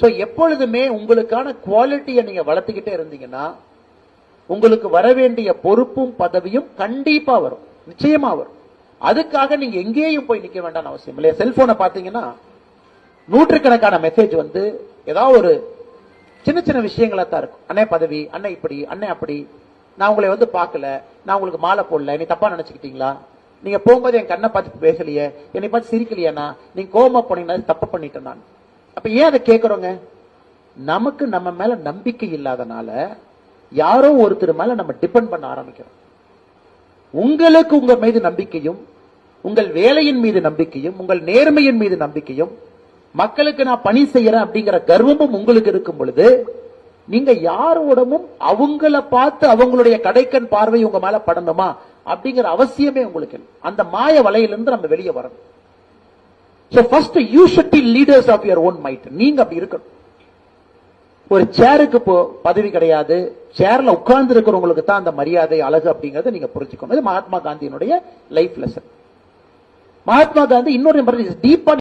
So எப்பொழுதுமே உங்களுக்கான குவாலிட்டியை நீங்க வளர்த்துக்கிட்டே இருந்தீங்கன்னா உங்களுக்கு வர வேண்டிய பொறுப்பும் பதவியும் கண்டிப்பா வரும். நிச்சயமா வரும். அதுக்காக நீங்க எங்கேயும் போய் நிக்க வேண்டாம் அவசியம் இல்லையா? செல்போனை பாத்தீங்கன்னா நூற்றுக்கணக்கான மெசேஜ் வந்து ஏதாவது ஒரு சின்ன சின்ன விஷயங்களா தான் இருக்கும். அண்ணே பதவி அண்ணே இப்படி அண்ணே அப்படி. நான் உங்களை வந்து பார்க்கல. நான் உங்களுக்கு மாலை போடல. நீ தப்பா நினைச்சுக்கிட்டீங்களா? நீங்க போகும்போது என் கண்ணை பார்த்து பேசலையே. என்னை பார்த்து சிரிக்கலையாண்ணா? நீங்க கோமா போனீங்கன்னா தப்பு பண்ணிட்டேன் நான். அப்ப ஏன் அதை கேட்கறோங்க நமக்கு நம்ம மேல நம்பிக்கை இல்லாதனால யாரோ ஒருத்தர் மேல நம்ம டிபெண்ட் பண்ண ஆரம்பிக்கிறோம். உங்களுக்கு உங்க மீது நம்பிக்கையும் உங்கள் வேலையின் மீது நம்பிக்கையும் உங்கள் நேர்மையின் மீது நம்பிக்கையும் மக்களுக்கு நான் பணி செய்யறேன் அப்படிங்கிற கர்வமும் உங்களுக்கு இருக்கும் பொழுது நீங்க யாரோடமும் அவங்கள பார்த்து அவங்களுடைய கடைக்கண் பார்வை உங்க மேல படணுமா அப்படிங்கிற அவசியமே உங்களுக்கு அந்த மாய வலையிலிருந்து நம்ம வெளியே வரணும். So first you should be leaders of your own mind நீங்க அப்படி இருக்கணும். ஒரு சேருக்கு இப்போ பதவி கிடையாது. சேர்ல உட்கார்ந்து இருக்கிறவங்களுக்கு தான் அந்த மரியாதை அழகு அப்படிங்கறத நீங்க புரிஞ்சுக்கணும். இது மகாத்மா காந்தியினுடைய லைஃப் லெசன் மகாத்மா காந்தி இன்னொரு டீப்பா